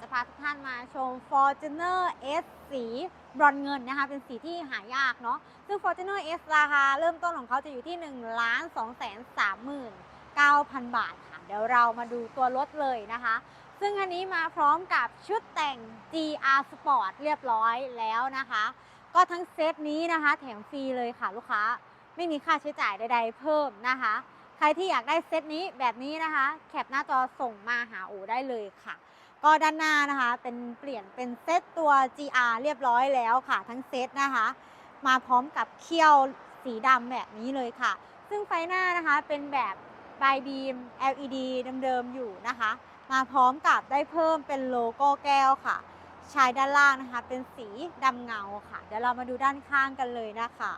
จะพาทุกท่านมาชม Fortuner S สีบรอนเงินนะคะ เป็นสีที่หายากเนาะ ซึ่ง Fortuner S ราคาเริ่มต้นของเขาจะอยู่ที่ 1 2 3 9 0 0 0 บาทค่ะ เดี๋ยวเรามาดูตัวรถเลยนะคะ ซึ่งอันนี้มาพร้อมกับชุดแต่ง GR Sport เรียบร้อยแล้วนะคะ ก็ทั้งเซตนี้นะคะ แถมฟรีเลยค่ะลูกค้า ไม่มีค่าใช้จ่ายใด ๆ เพิ่มนะคะใครที่อยากได้เซตนี้แบบนี้นะคะ แคปหน้าจอส่งมาหาโอได้เลยค่ะ ก็ด้านหน้านะคะเป็นเปลี่ยนเป็นเซตตัว GR เรียบร้อยแล้วค่ะ ทั้งเซตนะคะ มาพร้อมกับเขี้ยวสีดำแบบนี้เลยค่ะ ซึ่งไฟหน้านะคะเป็นแบบบายบีม LED เดิมๆอยู่นะคะ มาพร้อมกับได้เพิ่มเป็นโลโก้แก้วค่ะชายด้านล่างนะคะเป็นสีดำเงาค่ะ เดี๋ยวเรามาดูด้านข้างกันเลยนะคะ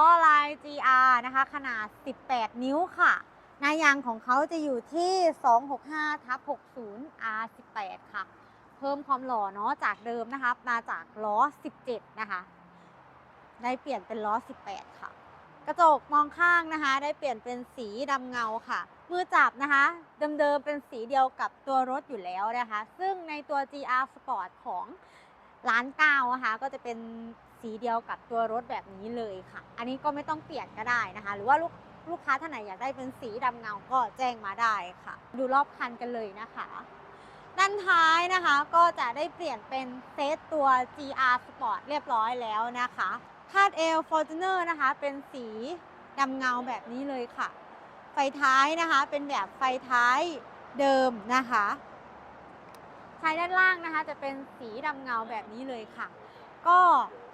ก็ลาย GR นะคะ ขนาด 18 นิ้วค่ะ หนายางของเขาจะอยู่ที่ 265ทับ60 R18 ค่ะ เพิ่มความหล่อเนาะจากเดิมนะคะมาจากล้อ 17 นะคะ ได้เปลี่ยนเป็นล้อ 18 ค่ะ กระจกมองข้างนะคะ ได้เปลี่ยนเป็นสีดำเงาค่ะ มือจับนะคะเดิมๆเป็นสีเดียวกับตัวรถอยู่แล้วนะคะ ซึ่งในตัว GR Sport ของร้านเก้านะคะก็จะเป็นสีเดียวกับตัวรถแบบนี้เลยค่ะ อันนี้ก็ไม่ต้องเปลี่ยนก็ได้นะคะ หรือว่าลูก ลูกค้าท่านไหนอยากได้เป็นสีดำเงาก็แจ้งมาได้ค่ะ ดูรอบคันกันเลยนะคะ ด้านท้ายนะคะก็จะได้เปลี่ยนเป็นเซตตัว GR Sport เรียบร้อยแล้วนะคะคาดเอล Fortuner นะคะ เป็นสีดำเงาแบบนี้เลยค่ะ ไฟท้ายนะคะเป็นแบบไฟท้ายเดิมนะคะท้ายด้านล่างนะคะ จะเป็นสีดำเงาแบบนี้เลยค่ะ ก็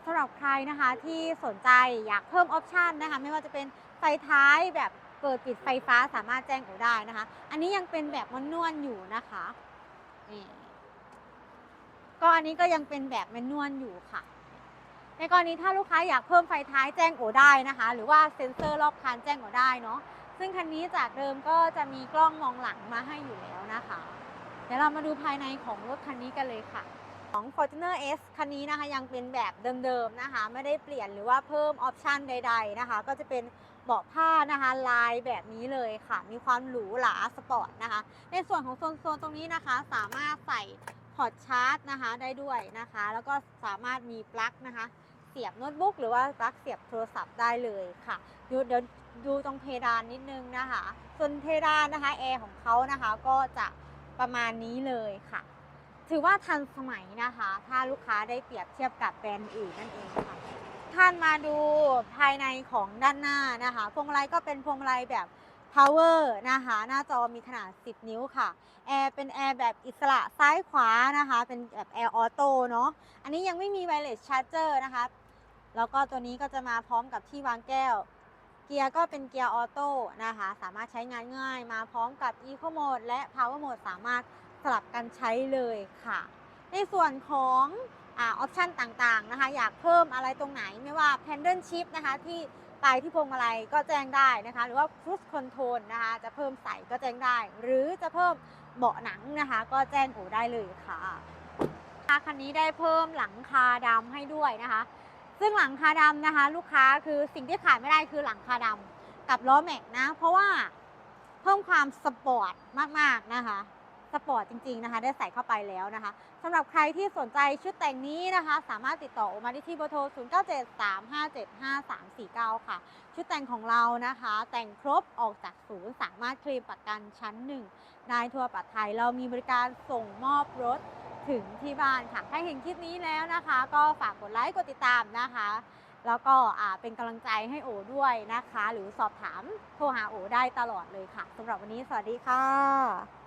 สำหรับใครนะคะที่สนใจอยากเพิ่มออปชันนะคะ ไม่ว่าจะเป็น ไฟท้ายแบบเปิดปิดไฟฟ้าสามารถแจ้งโอได้นะคะ อันนี้ยังเป็นแบบมันนวลอยู่นะคะนี่ก็อันนี้ก็ยังเป็นแบบแมนนวลอยู่ค่ะ ในกรณีถ้าลูกค้าอยากเพิ่มไฟท้ายแจ้งโอได้นะคะ หรือว่าเซ็นเซอร์รอบคันแจ้งโอได้เนาะซึ่งคันนี้จากเดิมก็จะมีกล้องมองหลังมาให้อยู่แล้วนะคะ เดี๋ยวเรามาดูภายในของรถคันนี้กันเลยค่ะ ของ Fortuner S คันนี้นะคะยังเป็นแบบเดิมๆนะคะไม่ได้เปลี่ยนหรือว่าเพิ่มออปชันใด ๆนะคะ ก็จะเป็นเบาะผ้านะคะลายแบบนี้เลยค่ะ มีความหรูหราสปอร์ตนะคะ ในส่วนของโซนๆตรงนี้นะคะ สามารถใส่พอร์ตชาร์จนะคะได้ด้วยนะคะ แล้วก็สามารถมีปลั๊กนะคะ เสียบโน้ตบุ๊กหรือว่าปลั๊กเสียบโทรศัพท์ได้เลยค่ะดูเดี๋ยวดูตรงเพดานนิดนึงนะคะ ส่วนเพดานนะคะแอร์ของเขานะคะก็จะประมาณนี้เลยค่ะ ถือว่าทันสมัยนะคะ ถ้าลูกค้าได้เปรียบเทียบกับแบรนด์อื่นนั่นเองค่ะท่านมาดูภายในของด้านหน้านะคะ พวงมาลัยก็เป็นพวงมาลัยแบบ power นะคะ หน้าจอมีขนาด 10 นิ้วค่ะ แอร์เป็นแอร์แบบอิสระซ้ายขวานะคะ เป็นแบบแอร์ออโต้เนาะ อันนี้ยังไม่มี wireless charger นะคะ แล้วก็ตัวนี้ก็จะมาพร้อมกับที่วางแก้ว เกียร์ก็เป็นเกียร์ออโต้นะคะ สามารถใช้งานง่าย มาพร้อมกับ Eco Mode และ Power Mode สามารถ สลับกันใช้เลยค่ะ ในส่วนของออปชันต่างๆนะคะ อยากเพิ่มอะไรตรงไหนไม่ว่า Pendant Shift นะคะที่ปลายที่พวงมาลัยก็แจ้งได้นะคะ หรือว่า Cruise Control นะคะจะเพิ่มใส่ก็แจ้งได้ หรือจะเพิ่มเบาะหนังนะคะ ก็แจ้งโอได้เลยค่ะคันนี้ได้เพิ่มหลังคาดำให้ด้วยนะคะ ซึ่งหลังคาดำนะคะ ลูกค้าคือสิ่งที่ขาดไม่ได้คือหลังคาดำกับล้อแม็กนะ เพราะว่าเพิ่มความสปอร์ตมากๆนะคะ สปอร์ตจริงๆนะคะได้ใส่เข้าไปแล้วนะคะสำหรับใครที่สนใจชุดแต่งนี้นะคะ สามารถติดต่อมาได้ที่เบอร์โทร 0973575349 ค่ะ ชุดแต่งของเรานะคะ แต่งครบออกจากศูนย์สามารถเคลมประกันชั้นหนึ่งได้ทั่วประเทศไทยเรามีบริการส่งมอบรถถึงที่บ้านค่ะถ้าเห็นคลิปนี้แล้วนะคะ ก็ฝากกดไลค์กดติดตามนะคะแล้วก็เป็นกำลังใจให้โอด้วยนะคะ หรือสอบถามโทรหาโอได้ตลอดเลยค่ะสำหรับวันนี้สวัสดีค่ะ